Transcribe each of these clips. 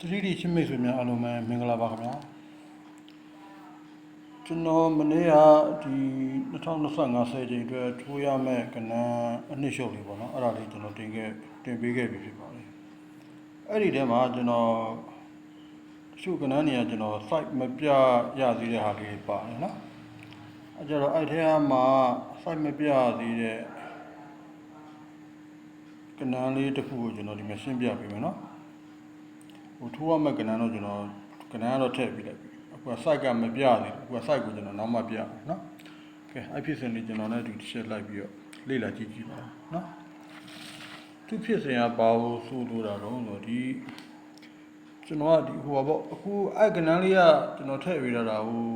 3D ချင်းမိတ်ဆွေများအားလုံးပဲမင်္ဂလာပါခင်ဗျာကျွန်တော်မနေ့ကဒီ2025ဆယ်ချိန်အတွက်ထိုးရမယ့်ကဏ္ဍအနှစ်ရှုပ်လေးပေါ့နော်အဲ့ဒါလေးကျွန်တော်တင်ခဲ့တင်ပေးခဲ့ပြီဖြစ်ပါတယ်အဲ့ဒီထဲမှာကျွန်တော်တချို့ကဏ္ဍနေရာကျွန်တော် site မပြရသေးတဲ့ဟာလေးပါတယ်နော်အဲ့ကြတော့အဲ့ထဲမှာ site မပြသေးတဲ့ကဏ္ဍလေးတစ်ခုကိုကျွန်တော်ဒီမှာရှင်းပြပေးမယ်နော် ဟိုထိုးရမယ့်ကဏ္ဍတော့ကျွန်တော်ကဏ္ဍကတော့ထည့်ပြီးလိုက်ပြီအခုက site ကမပြသေးဘူးအခုက site ကိုကျွန်တော်နောက်မှပြမယ်နော်ကဲအဲ့ဖြစ်စဉ်လေးကျွန်တော်လည်းဒီတစ်ချက်လိုက်ပြီးတော့လေ့လာကြည့်ကြည့်ပါနော်သူဖြစ်စဉ်ကဘာလို့ဆိုလိုတာတော့ဆိုဒီကျွန်တော်ကဒီဟိုပါပေါ့အခုအဲ့ကဏ္ဍလေးကကျွန်တော်ထည့်ပေးတာဟို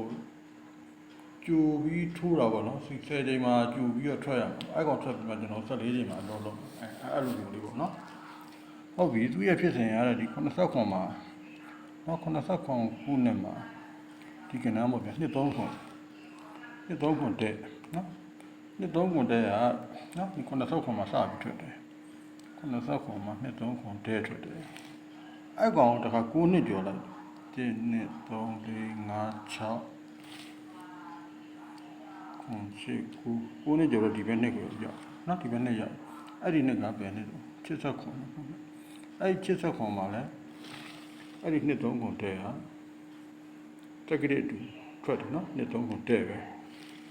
ကျူပြီးထိုးတာပေါ့နော်စီဆယ်ချိန်မှာကျူပြီးတော့ထွက်ရမှာအဲ့ကောင်ထွက်ပြီးမှကျွန်တော်14ချိန်မှာတော့လုံးအဲ့အဲ့လိုမျိုးလေးပေါ့နော် ဟုတ်ပြီသူရဲ့ဖြစ်စဉ်ရတဲ့ဒီ89ခွန်မှာနော်89ခွန်ခုနှစ်မှာဒီကဏ္ဍပေါ့ဗျာနှစ်3ခွန်နှစ်3ခွန်တဲ့နော်နှစ်3ခွန်တဲ့ကနော်ဒီ89ခွန်မှာစပြီးထွက်တယ်89ခွန်မှာနှစ်3ခွန်တဲ့ထွက်တယ်အဲ့ကောင်တခါ9နှစ်ကျော်လိုက်1 2 3 4 5 6ခွန်ရှိကူ9နှစ်ကျော်တော့ဒီဘက်နှစ်ကိုရောက်နော်ဒီဘက်နှစ်ရောက်အဲ့ဒီနှစ်ကပဲနှစ်တော့80ခွန်နော် အဲ့ဒီချစ်ဆက်ခွန်မှာလဲအဲ့ဒီနှစ်သုံးခွန်တဲဟာတက္ကရာတူထွက်တယ်နော်နှစ်သုံးခွန်တဲပဲ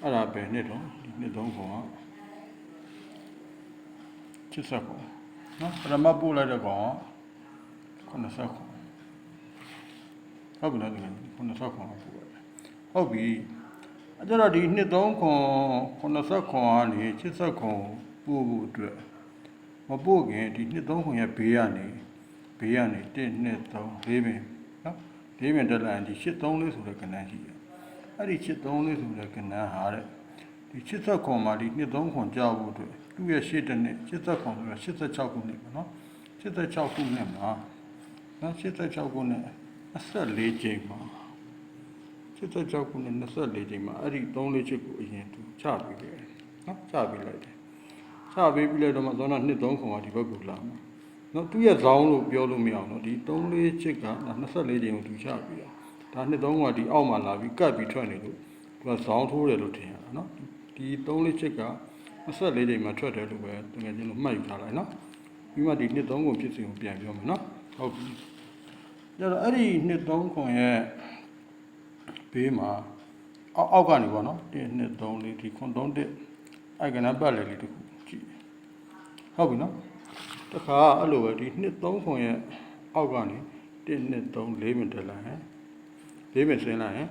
အဲ့ဒါပဲနှစ်တော့ဒီနှစ်သုံးခွန်ကချစ်ဆက်ခွန်နော်ပရမတ်ပို့လိုက်တဲ့ကောင်က90ခွန်ဟုတ်ပြီနော်ဒီ90ခွန်ကပို့ရတယ်ဟုတ်ပြီအဲ့ကြတော့ဒီနှစ်သုံးခွန်90ခွန်ကနေချစ်ဆက်ခွန်ပို့ဖို့အတွက် မပို့ခင်ဒီနှစ်သုံးခွန်ရဲ့ဘေးကနေဘေးကနေ1 2 3 4ပင်နော်၄ပင်တက်လာရင်ဒီ8 3လေးဆိုတဲ့ကဏ္ဍရှိတယ်အဲ့ဒီ8 3လေးဆိုတဲ့ကဏ္ဍဟာတဲ့ဒီ80ခွန်မှာဒီနှစ်သုံးခွန်ကြောက်ဖို့အတွက်သူ့ရဲ့ရှေ့တစ်နှစ်80ခွန်ဆိုတာ86ခုနှစ်ပေါ့နော်86ခုနှစ်မှာနော်86ခုနှစ်24ချိန်မှာ86ခုနှစ်24ချိန်မှာအဲ့ဒီ3လေးချစ်ကိုအရင်သူချပြီးခဲ့တယ်နော်ချပြီးလိုက်တယ် စပေးပြီးလိုက်တော့မှသောနာ2 3ခွန်ကဒီဘက်ကိုလာမှာနော်သူ့ရဲ့ဇောင်းလို့ပြောလို့မရအောင်နော်ဒီ3 4ချစ်က24ချိန်ကိုသူချပြီးတာဒါ2 3ခွန်ကဒီအောက်မှာလာပြီးကတ်ပြီးထွက်နေလို့သူကဇောင်းထိုးတယ်လို့ထင်ရတာနော်ဒီ3 4ချစ်က24ချိန်မှာထွက်တယ်လို့ပဲတကယ်ချင်းလို့မှတ်ယူထားလိုက်နော်ပြီးမှဒီ2 3ခွန်ဖြစ်စဉ်ကိုပြန်ပြောမယ်နော်ဟုတ်ပြီကျတော့အဲ့ဒီ2 3ခွန်ရဲ့ဘေးမှာအောက်အောက်ကနေပေါ့နော်1 2 3 4ဒီခွန်3 1အဲ့ကနပတ်လေလေးတစ်ခုကြည့် ဟုတ်ပြီနော်တခါအဲ့လိုပဲဒီနှစ်3ခွန်ရဲ့အောက်ကနေ1နှစ်3 4မိနစ်တက်လာဟမ်4မိနစ်ဆင်းလာဟမ်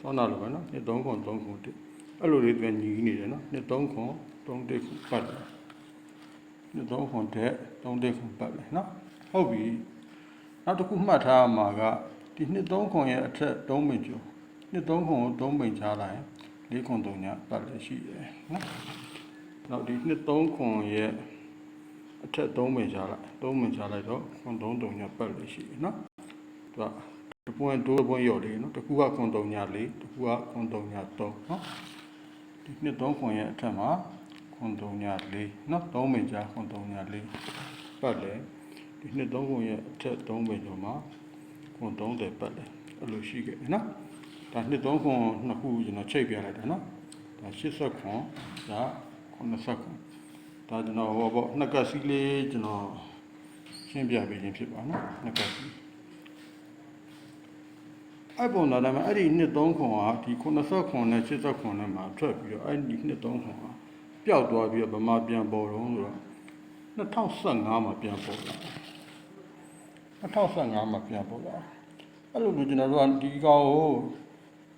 သောနာလိုပဲနော်နှစ်3ခွန်3ခွန်1အဲ့လိုလေးပြန်ညီနေတယ်နော်နှစ်3ခွန်3တစ်ခုပတ်တယ်နှစ်3ခွန်တဲ့3တစ်ခုပတ်တယ်နော်ဟုတ်ပြီနောက်တစ်ခုမှတ်ထားမှာကဒီနှစ်3ခွန်ရဲ့အထက်3မိနစ်ကျော်နှစ်3ခွန်ကို3မိနစ်ချလိုက်ရင်4ခွန်3ညပတ်လည်းရှိတယ်နော် နောက်ဒီနှစ်3ခွန်ရဲ့အထက်3မိန်ချလိုက်3မိန်ချလိုက်တော့ခွန်3တုံညာပတ်လို့ရှိတယ်နော်သူကတပွင့်ဒိုးပွင့်ရော်လေးနော်တကူကခွန်3ညာ4တကူကခွန်3ညာ3နော်ဒီနှစ်3ခွန်ရဲ့အထက်မှာခွန်3ညာ4နော်3မိန်ချခွန်3ညာ4ပတ်လေဒီနှစ်3ခွန်ရဲ့အထက်3မိန်ကျော်မှာခွန်30ပတ်လေအဲ့လိုရှိခဲ့တယ်နော်ဒါနှစ်3ခွန်နှစ်ခုကျွန်တော်ချိန်ပြလိုက်တာနော်ဒါ80ခွန်ဒါ 90ခုဒါကျွန်တော်ဟောပေါ့နှစ်ကပ်စီးလေးကျွန်တော်ရှင်းပြပေးခြင်းဖြစ်ပါနော်နှစ်ကပ်စီးအဲ့ပုံလာတယ်မှာအဲ့ဒီနှစ်3ခွန်ဟာဒီ90ခွန်နဲ့80ခွန်နဲ့မှာထွက်ပြီးတော့အဲ့ဒီနှစ်3ခွန်ဟာပျောက်သွားပြီးတော့ဗမာပြန်ပေါ်တော့ဆိုတော့2015မှာပြန်ပေါ်လာ2015မှာပြန်ပေါ်လာအဲ့လိုမျိုးကျွန်တော်တို့ကဒီကောင်ကို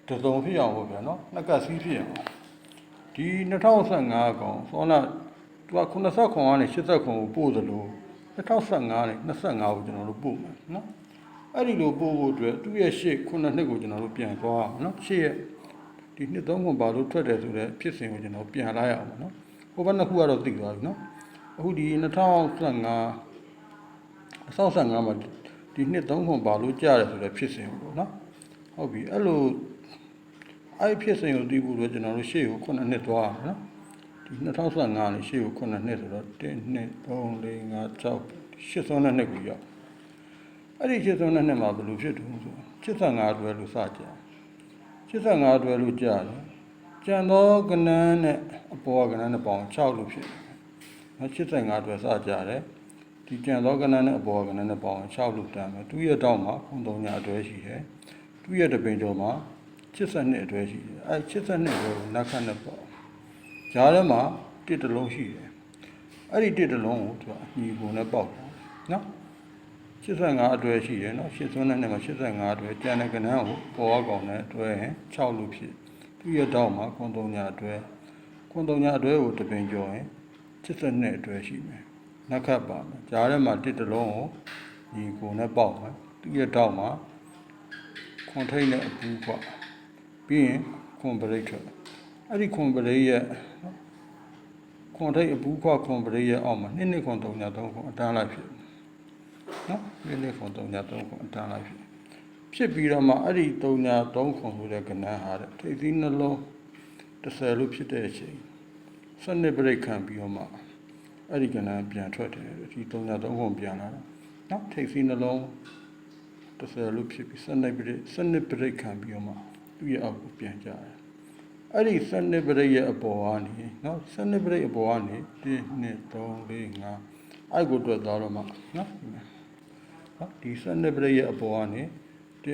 တစုံဖြစ်အောင်ပေါ့ဗျာနော်နှစ်ကပ်စီးဖြစ်အောင် ဒီ2015ကောင်စောနာသူက90ခွန်ကနေ80ခွန်ကိုပို့သလို2015နဲ့25ကိုကျွန်တော်တို့ပို့မယ်နော်အဲ့ဒီလိုပို့ဖို့အတွက်သူ့ရဲ့ရှေ့ခုနှစ်နှစ်ကိုကျွန်တော်တို့ပြန်သွားအောင်နော်ရှေ့ရဲ့ဒီနှစ်သုံးခွန်ပါလို့ထွက်တယ်ဆိုတော့ဖြစ်စဉ်ကိုကျွန်တော်ပြန်လိုက်အောင်ပါနော်ဟိုဘက်နှစ်ခုကတော့သိသွားပြီနော်အခုဒီ2015 2015မှာဒီနှစ်သုံးခွန်ပါလို့ကြားတယ်ဆိုတော့ဖြစ်စဉ်ကိုပေါ့နော်ဟုတ်ပြီအဲ့လို အဲ့ဒီဖြစ်စဉ်ကိုသိဖို့တော့ကျွန်တော်တို့ရှေ့ကို9နှစ်သွားရမယ်နော်ဒီ2015နဲ့ရှေ့ကို9နှစ်ဆိုတော့1 2 3 4 5 6 8ဆုံးနှစ်ကိုရောက်အဲ့ဒီ82နှစ်မှာဘယ်လိုဖြစ်တုံးဆို85တွဲလို့စကြ85တွဲလို့ကြားတယ်ကျန်သောကဏ္ဍနဲ့အပေါ်ကဏ္ဍနဲ့ပေါင်း6လို့ဖြစ်တယ်နော်85တွဲစကြတယ်ဒီကျန်သောကဏ္ဍနဲ့အပေါ်ကဏ္ဍနဲ့ပေါင်း6လို့တမ်းမယ်သူရဲ့တောက်မှာခုံ3ညာအတွဲရှိတယ်သူရဲ့တပင်ကျော်မှာ 82အတွဲရှိတယ်အဲ82အတွဲကိုနောက်ခတ်နဲ့ပေါ့ဂျားထဲမှာတစ်တစ်လုံးရှိတယ်အဲ့ဒီတစ်တစ်လုံးကိုသူကညီပုံနဲ့ပေါက်တယ်နော်85အတွဲရှိတယ်နော်82နဲ့မှာ85အတွဲကျန်တဲ့ကဏ္ဍကိုပေါ်အောင်နဲ့အတွဲရင်6လို့ဖြစ်သူရဲ့တောက်မှာခွန်3ညာအတွဲခွန်3ညာအတွဲကိုတပင်ကျော်ရင်82အတွဲရှိမယ်နောက်ခတ်ပါမယ်ဂျားထဲမှာတစ်တလုံးကိုညီကိုနဲ့ပေါက်မယ်သူရဲ့တောက်မှာခွန်ထိတ်နဲ့အပူကွ ပြီးရင်ခွန်ပရိတ်ထွက်အဲ့ဒီခွန်ပရိတ်ရဲ့ခွန်ထိတ်အပူကွခွန်ပရိတ်ရဲ့အောက်မှာ2နှစ်ခွန်3ညာ3ခွန်အတန်းလိုက်ဖြစ်နော်ဒီနေ့ခွန်3ည3ခွန်အတန်းလိုက်ဖြစ်ဖြစ်ပြီးတော့မှအဲ့ဒီ3ည3ခွန်ဆိုတဲ့ကဏ္ဍဟာတဲ့ထိပ်သီးနှလုံး30လို့ဖြစ်တဲ့အချိန်စနစ်ပရိတ်ခံပြီးတော့မှအဲ့ဒီကဏ္ဍပြန်ထွက်တယ်ဒီ3ည3ခွန်ပြန်လာတာနော်ထိပ်သီးနှလုံး30လို့ဖြစ်ပြီးစနစ်ပရိတ်စနစ်ပရိတ်ခံပြီးတော့မှ သူ့ရဲ့အောက်ကိုပြန်ကြတယ်အဲ့ဒီစနစ်ပရိတ်ရဲ့အပေါ်ကနေနော်စနစ်ပရိတ်အပေါ်ကနေ1 2 3 4 5အဲ့ကိုတွက်သွားတော့မှနော်နော်ဒီစနစ်ပရိတ်ရဲ့အပေါ်ကနေ1 2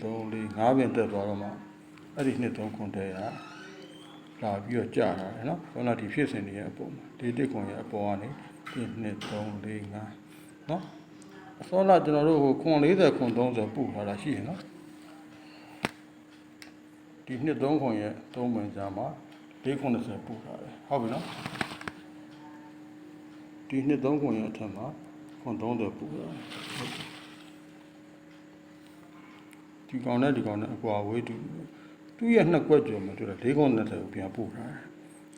3 4 5ပင်တက်သွားတော့မှအဲ့ဒီ2 3ခွန်တဲ့ကလာပြီးတော့ကြာတာလေနော်ခေါင်းဒီဖြစ်စဉ်တွေရဲ့အပေါ်မှာဒီတစ်ခွန်ရဲ့အပေါ်ကနေ1 2 3 4 5နော်အစောလာကျွန်တော်တို့ဟိုခွန်40ခွန်30ပို့ထားတာရှိရနော် ဒီ2 3ခွန်ရဲ့3ပင်ကြားမှာ4ခွန်30ပို့ထားတယ်ဟုတ်ပြီနော်ဒီ2 3ခွန်ရဲ့အထက်မှာခွန်30ပို့ထားတယ်ဒီကောင်နဲ့ဒီကောင်နဲ့အကွာဝေးတူသူ့ရဲ့နှစ်ကွက်ကျော်မှာတွေ့တာ၄ခွန်း20ကိုပြန်ပို့ထားတယ်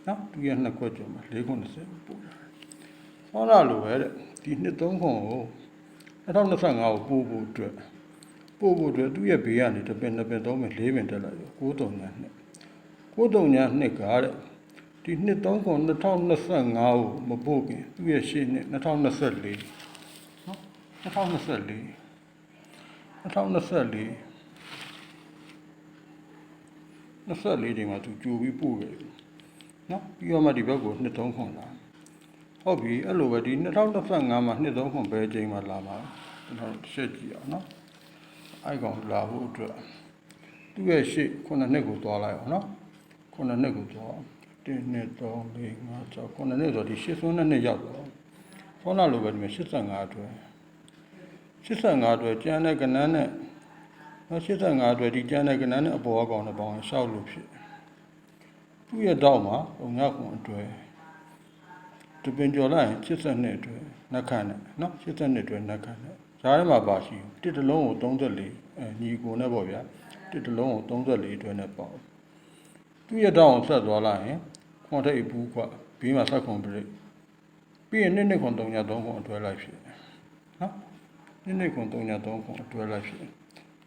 နော်သူ့ရဲ့နှစ်ကွက်ကျော်မှာ၄ခွန်း20ကိုပို့ထားတယ်ဟောလာလိုပဲတဲ့ဒီနှစ်သုံးခွန်းကို2025ကိုပို့ဖို့အတွက် ပို့ဖို့အတွက်သူ့ရဲ့ဘေးကနေတစ်ပင်နှစ်ပင်သုံးပင်လေးပင်တက်လာရော93ညာနှစ်93ညာနှစ်ကားတဲ့ဒီနှစ်သုံးခွန်း2025ကိုမပို့ခင်သူ့ရဲ့ရှေ့နှစ်2024နော်2024 2024 24ချိန်မှာသူကြိုပြီးပို့ခဲ့တယ်နော်ပြီးတော့မှဒီဘက်ကိုနှစ်သုံးခွန်လာဟုတ်ပြီအဲ့လိုပဲဒီ2025မှာနှစ်သုံးခွန်ဘယ်ချိန်မှာလာမှာကျွန်တော်ရှက်ကြည့်အောင်နော် အဲ့ကောင်လာဖို့အတွက်သူ့ရဲ့ရှေ့ခုနှစ်နှစ်ကိုသွားလိုက်အောင်နော်ခုနှစ်နှစ်ကိုသွား1 2 3 4 5 6ခုနှစ်နှစ်ဆိုဒီရှစ်စွန်းနှစ်နှစ်ရောက်တော့ဆောနာလိုပဲဒီမှာ85အတွက်85အတွက်ကျန်တဲ့ကဏ္ဍနဲ့နော်85အတွက်ဒီကျန်တဲ့ကဏ္ဍနဲ့အပေါ်အကောင်နဲ့ပေါင်းရင်ရှောက်လို့ဖြစ်သူ့ရဲ့တောက်မှာုံငါကွန်အတွက်တပင်ကျော်လိုက်ရင်82အတွက်နှက်ခတ်နဲ့နော်82အတွက်နှက်ခတ်နဲ့ ဈာထဲမှာပါရှိတစ်တလုံးကို34အဲညီကိုနဲ့ပေါ့ဗျာတစ်တလုံးကို34အတွက်နဲ့ပေါ့သူ့ရဲ့တောက်ကိုဆက်သွားလိုက်ရင်ခွန်ထိပ်ဘူးကွဘေးမှာဆက်ခွန်ပရိတ်ပြီးရင်နှစ်နှစ်ခွန်3ည3ခွန်အတွဲလိုက်ဖြစ်နော်နှစ်နှစ်ခွန်3ည3ခွန်အတွဲလိုက်ဖြစ်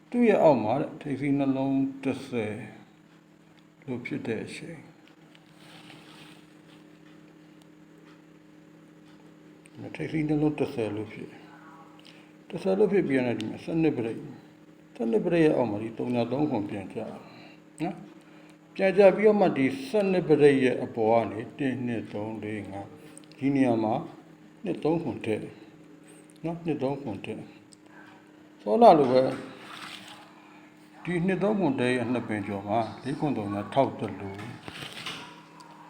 သူ့ရဲ့အောက်မှာတဲ့ထိပ်စီးနှလုံး30လို့ဖြစ်တဲ့အချိန်မထိပ်စီးနှလုံး30လို့ဖြစ် 30လို့ဖြစ်ပြန်တယ်ဒီမှာစနစ်ပရိတ်စနစ်ပရိတ်ရဲ့အောက်မှာဒီ3ည3ခွန်ပြန်ကြနော်ပြန်ကြပြီးတော့မှဒီစနစ်ပရိတ်ရဲ့အပေါ်ကနေ1 2 3 4 5ဒီနေရာမှာနှစ်3ခွန်ထည့်နော်နှစ်3ခွန်ထည့်သောလာလိုပဲဒီနှစ်သုံးခွန်တဲရဲ့နှစ်ပင်ကျော်မှာ၄ခွန်သုံးညာထောက်တလို့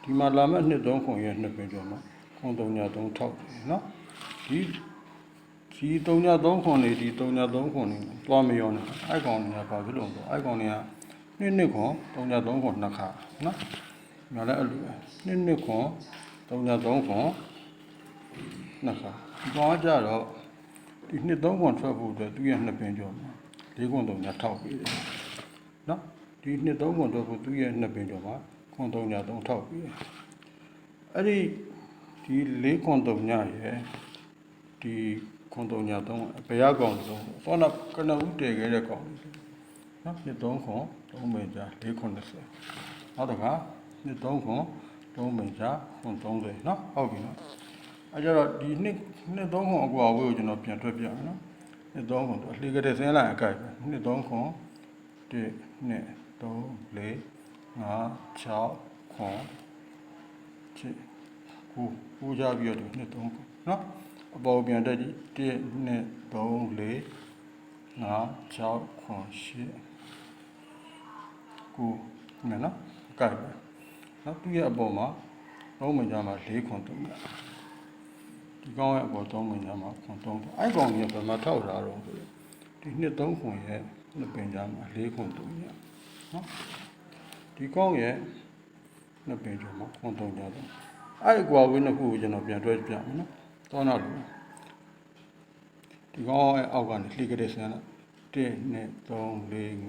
ဒီမှာလာမဲ့နှစ်သုံးခွန်ရဲ့နှစ်ပင်ကျော်မှာခွန်သုံးညာသုံးထောက်တယ်နော်ဒီ ဒီသုံးညာသုံးခွန်နေဒီသုံးညာသုံးခွန်နေသွားမရောနဲ့အိုက်ကောင်နေဘာဖြစ်လို့လဲအိုက်ကောင်နေကနှစ်နှစ်ခွန်သုံးညာသုံးခွန်နှစ်ခါနော်ငါလည်းအဲ့လိုပဲနှစ်နှစ်ခွန်သုံးညာသုံးခွန်နှစ်ခါဒီကောင်ကကြတော့ဒီနှစ်သုံးခွန်ထွက်ဖို့အတွက်သူ့ရဲ့နှစ်ပင်ကျော်မှာလေးခွန်သုံးညာထောက်ပြီးတယ်နော်ဒီနှစ်သုံးခွန်တော့ကိုသူ့ရဲ့နှစ်ပင်ကျော်မှာခွန်သုံးညာသုံးထောက်ပြီးတယ်အဲ့ဒီဒီလေးခွန်သုံးညာရဲ့ဒီ ခွန်သုံးညာသုံးဘယ်ရကောင်သုံးသောနာကနဦးတည်ခဲ့တဲ့ကောင်နော်နှစ်သုံးခွန်သုံးပင်ကြားလေးခွန်30နောက်တစ်ခါနှစ်သုံးခွန်သုံးပင်ကြားခွန်30နော်ဟုတ်ပြီနော်အဲကြတော့ဒီနှစ်နှစ်သုံးခွန်အကွာဝေးကိုကျွန်တော်ပြန်တွက်ပြမယ်နော်နှစ်သုံးခွန်အလှကတဲ့ဆင်းလိုက်အကြိုက်ပဲနှစ်သုံးခွန်1 2 3 4 5 6ခွန်ချစ်ကိုကိုကြပြီးတော့နှစ်သုံးခွန်နော် အပေါ်ပြန်တက်ကြည့်1 2 3 4 5 6ခွန်8ကိုမယ်နော်အကြိုက်ပဲနော်သူရဲ့အပေါ်မှာသုံးမကြမှာ၄ခွန်သုံးရဒီကောင်းရဲ့အပေါ်သုံးမကြမှာခွန်သုံးအဲ့ကောင်ကြီးကဘယ်မှာထောက်ထားတော့ဆိုဒီနှစ်သုံးခွန်ရဲ့နှစ်ပင်ကြမှာ၄ခွန်သုံးရနော်ဒီကောင်းရဲ့နှစ်ပင်ကြမှာခွန်သုံးကြတော့အဲ့အကွာဝင်းနှစ်ခုကိုကျွန်တော်ပြန်တွဲပြမယ်နော် တောင်းတော့လို့ဒီကောင်းရဲ့အောက်ကနေလှိကတဲ့ဆန်းလား1 2 3 4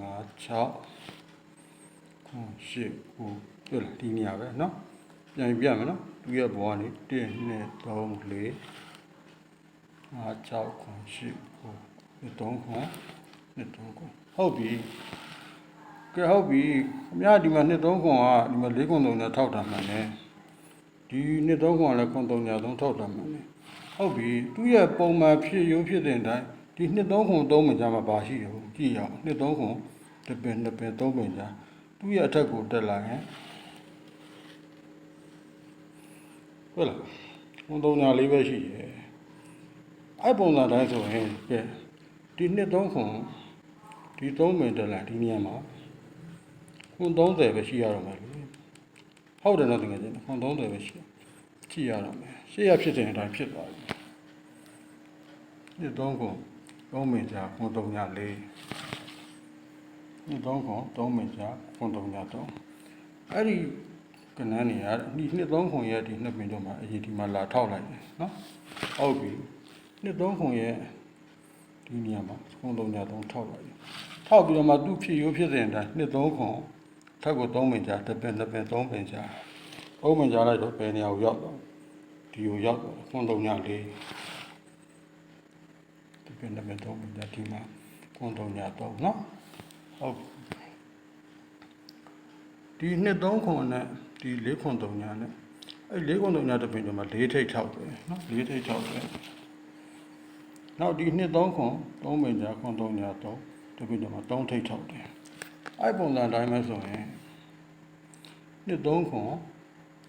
5 6ခွန်8ကိုတွေ့လားဒီနေရာပဲနော်ပြန်ပြမယ်နော်သူရဲ့ဘဝကနေ1 2 3 4 5 6ခွန်8ကိုဒီ3ခွန်ဒီ3ခွန်ဟုတ်ပြီကဲဟုတ်ပြီအများဒီမှာနှစ်3ခွန်ကဒီမှာ4ခွန်3နဲ့ထောက်တာမှန်တယ်ဒီနှစ်3ခွန်ကလည်းခွန်3ညာ3ထောက်တာမှန်တယ် ဟုတ်ပြီသူရဲ့ပုံမှန်ဖြစ်ရိုးဖြစ်တဲ့အတိုင်းဒီနှစ်3ခွန်3မှကြာမှာပါရှိတယ်ဟုတ်ကြည့်ရအောင်နှစ်3ခွန်တစ်ပင်နှစ်ပင်3ပင်ကြာသူရဲ့အထက်ကိုတက်လာရင်ဟုတ်လားခွန်3ညာလေးပဲရှိတယ်အဲ့ပုံစံတိုင်းဆိုရင်ကဲဒီနှစ်3ခွန်ဒီ3ပင်တက်လာဒီနေရာမှာခွန်30ပဲရှိရတော့မယ်လေဟုတ်တယ်နော်တကယ်ချင်းခွန်30ပဲရှိ ကြည့်ရတော့မယ်ရှေ့ရဖြစ်တဲ့အတိုင်းဖြစ်သွားပြီနှစ်3ခွန်3ပင်ကြာခွန်3ညာလေးနှစ်3ခွန်3ပင်ကြာခွန်3ညာ3အဲ့ဒီကနန်းနေရဒီနှစ်3ခွန်ရဲ့ဒီနှစ်ပင်တော့မှာအရင်ဒီမှာလာထောက်လိုက်တယ်နော်ဟုတ်ပြီနှစ်3ခွန်ရဲ့ဒီနေရာမှာခွန်3ညာ3ထောက်လိုက်တယ်ထောက်ပြီးတော့မှသူ့ဖြစ်ရိုးဖြစ်တဲ့အတိုင်းနှစ်3ခွန်ထပ်ကို3ပင်ကြာတစ်ပင်တစ်ပင်3ပင်ကြာ ပုံမှန်ကြားလိုက်တော့ဘယ်နေရာကိုရောက်တော့ဒီကိုရောက်တော့ခွန်တုံညလေးဒီပြန်နံပါတ်တော့ဒီမှာခွန်တုံညတော့နော်ဟုတ်ဒီနှစ်သုံးခွန်နဲ့ဒီလေးခွန်တုံညနဲ့အဲ့လေးခွန်တုံညတပင်ကျမှာ၄ထိတ်၆တယ်နော်၄ထိတ်၆တယ်နောက်ဒီနှစ်သုံးခွန်၃ပင်ကြားခွန်တုံညတော့တပင်ကျမှာ၃ထိတ်၆တယ်အဲ့ပုံစံတိုင်းပဲဆိုရင်နှစ်သုံးခွန်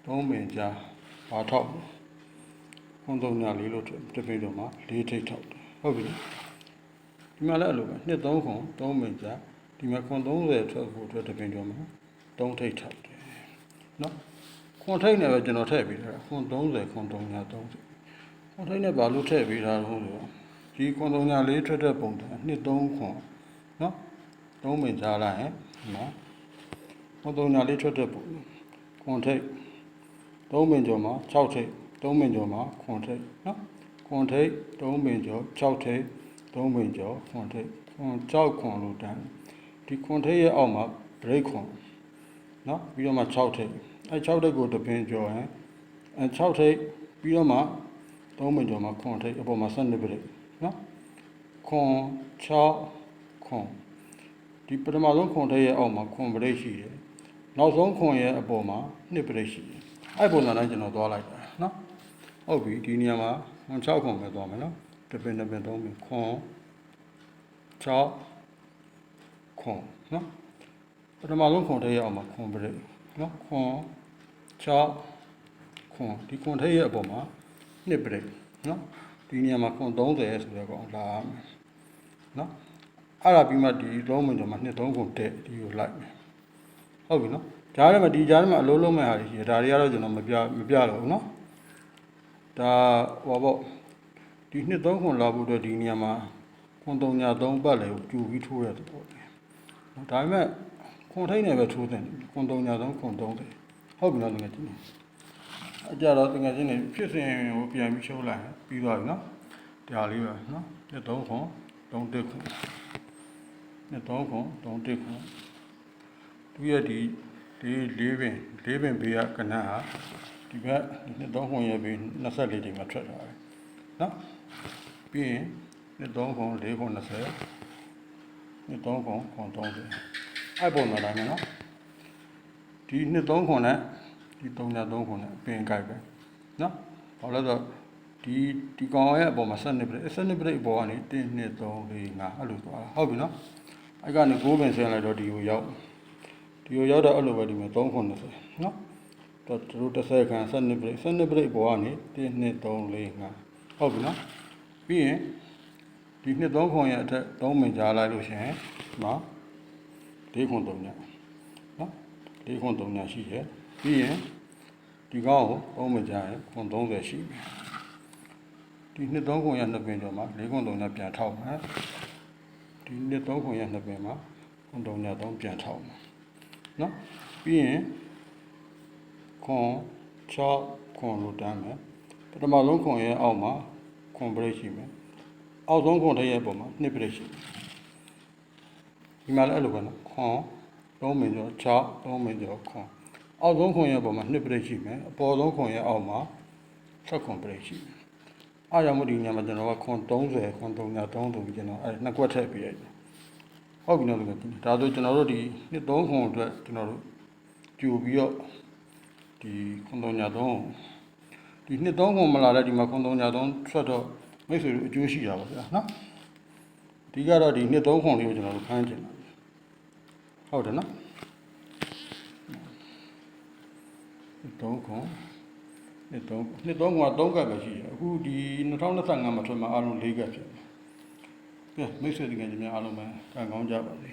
3ပင်ညာဘာထောက်ခွန်3ညာလေးလို့တစ်ပင်ကျမှ4ထိတ်ထောက်တယ်ဟုတ်ပြီဒီမှာလည်းအဲ့လိုပဲနှစ်3ခွန်3မိနစ်ကြာဒီမှာခွန်30ထွက်ဖို့အတွက်တပင်ကျော်မှာ3ထိတ်ထောက်တယ်နော်ခွန်ထိတ်နဲ့ပဲကျွန်တော်ထည့်ပြီးတာခွန်30ခွန်3ညာ30ခွန်ထိတ်နဲ့ဘာလို့ထည့်ပြီးတာလဲဆိုတော့ဒီခွန်3ညာလေးထွက်တဲ့ပုံစံနှစ်3ခွန်နော်3မိနစ်ကြာလိုက်ရင်ဒီမှာခွန်3ညာလေးထွက်တဲ့ပုံခွန်ထိတ် 3မိနစ်ကျော်မှာ6ထိတ်3မိနစ်ကျော်မှာခွန်ထိတ်နော်ခွန်ထိတ်3မိနစ်ကျော်6ထိတ်3မိနစ်ကျော်ခွန်ထိတ်ခွန်6ခွန်လို့တန်းဒီခွန်ထိတ်ရဲ့အောက်မှာ break ခွန်နော်ပြီးတော့မှ6ထိတ်အဲ6ထိတ်ကိုတပင်ကျော်ရင်အဲ6ထိတ်ပြီးတော့မှ3မိနစ်ကျော်မှာခွန်ထိတ်အပေါ်မှာ12 break နော်ခွန်6ခွန်ဒီပထမဆုံးခွန်ထိတ်ရဲ့အောက်မှာခွန် break ရှိတယ်နောက်ဆုံးခွန်ရဲ့အပေါ်မှာ2 break ရှိတယ် အဲ့ပုံစံတိုင်းကျွန်တော်သွားလိုက်တာနော်ဟုတ်ပြီဒီနေရာမှာခွန်6ခွန်ပဲသွားမယ်နော်တပင်တပင်3ပင်ခွန်6ခွန်နော်ပထမဆုံးခွန်ထိတ်ရဲ့အောက်မှာခွန် break နော်ခွန်6ခွန်ဒီခွန်ထိတ်ရဲ့အပေါ်မှာ2 break နော်ဒီနေရာမှာခွန်30ဆိုတော့ကောင်လာမယ်နော်အဲ့ဒါပြီးမှဒီလုံးမင်းတို့မှာ2 3ခွန်တက်ဒီကိုလိုက်မယ်ဟုတ်ပြီနော် ကြားထဲမှာဒီကြားထဲမှာအလုံးလုံးမဲ့ဟာတွေရှိတယ်ဒါတွေကတော့ကျွန်တော်မပြမပြတော့ဘူးနော်ဒါဟောပေါ့ဒီနှစ်သုံးခွန်လာဖို့အတွက်ဒီနေရာမှာခွန်3ညာ3ပတ်လည်းကျူပြီးထိုးရတဲ့ပေါ့လေနော်ဒါပေမဲ့ခွန်ထိတ်နေပဲထိုးတယ်ခွန်3ညာ3ခွန်30ဟုတ်ပြီနော်တကယ်ချင်းအကြတော့တကယ်ချင်းနေဖြစ်စဉ်ကိုပြန်ပြီးရှုံးလိုက်ပြီးသွားပြီနော်ဒါလေးပဲနော်နှစ်သုံးခွန်3တက်ခွန်နှစ်သုံးခွန်3တက်ခွန်သူရဲ့ဒီ ဒီလေးပင်လေးပင်ဘေးကကနဟာဒီဘက်နှစ်သုံးခွန်ရဲ့ဘေး24တိမ်မှာထွက်လာတယ်နော်ပြီးရင်နှစ်သုံးခွန်၄ခွန်20နှစ်သုံးခွန်ခွန်30အဲ့ပုံစံတိုင်းမယ်နော်ဒီနှစ်သုံးခွန်နဲ့ဒီ3ည3ခွန်နဲ့အပင်ကြိုက်ပဲနော်ဘာလို့လဲဆိုတော့ဒီဒီဒီကောင်ရဲ့အပေါ်မှာ7 break 7 break အပေါ်ကနေ1 2 3 4 5အဲ့လိုသွားတာဟုတ်ပြီနော်အဲ့ကနေ6ပင်ဆင်းလိုက်တော့ဒီကိုရောက် ဒီကိုရောက်တော့အဲ့လိုပဲဒီမှာ390နော်တော့သူတို့တစ်ဆယ်ခန်း7 break 7 break အပေါ်ကနေ1 2 3 4 5ဟုတ်ပြီနော်ပြီးရင်ဒီနှစ်3ခွန်ရဲ့အထက်3မင်ကြားလိုက်လို့ရှိရင်နော်၄ခွန်3ညနော်၄ခွန်3ညရှိရဲ့ပြီးရင်ဒီကောင်ကို3မင်ကြားရင်ခွန်30ရှိပြီဒီနှစ်သုံးခုရနှစ်ပင်ကျော်မှာ၄ခုသုံးညပြန်ထောက်မယ်ဒီနှစ်သုံးခုရနှစ်ပင်မှာခုသုံးညသုံးပြန်ထောက်မယ် နော်ပြီးရင်ခွန်6ခွန်လို့တန်းမယ်ပထမဆုံးခွန်ရဲ့အောက်မှာခွန်ပရိတ်ရှိမယ်အောက်ဆုံးခွန်တစ်ရဲ့ပုံမှာနှစ်ပရိတ်ရှိမယ်ဒီမှာလည်းအဲ့လိုပဲနော်ခွန်3မင်ကျော်6 3မင်ကျော်ခွန်အောက်ဆုံးခွန်ရဲ့ပုံမှာနှစ်ပရိတ်ရှိမယ်အပေါ်ဆုံးခွန်ရဲ့အောက်မှာဆက်ခွန်ပရိတ်ရှိမယ်အားကြောင့်မို့ဒီညမှာကျွန်တော်ကခွန်30ခွန်3ည3ဆိုပြီးကျွန်တော်အဲနှစ်ကွက်ထည့်ပေးလိုက်တယ် ဟုတ်ပြီနော်ဒီကဒါဆိုကျွန်တော်တို့ဒီနှစ်3ခွန်အတွက်ကျွန်တော်တို့ကြိုပြီးတော့ဒီခွန်3ည3ဒီနှစ်3ခွန်မလာတဲ့ဒီမှာခွန်3ည3ထွက်တော့မိတ်ဆွေတို့အကျိုးရှိတာပါဗျာနော်အဓိကတော့ဒီနှစ်3ခွန်လေးကိုကျွန်တော်တို့ဖမ်းကျင်တာဟုတ်တယ်နော်နှစ်3ခွန်နှစ်သုံးနှစ်သုံးက3ကပ်ပဲရှိတယ်အခုဒီ2025မှာထွက်မှာအားလုံး4ကပ်ဖြစ်တယ် ကဲမိတ်ဆွေတကယ်ကြီးများအားလုံးပဲကံကောင်းကြပါစေ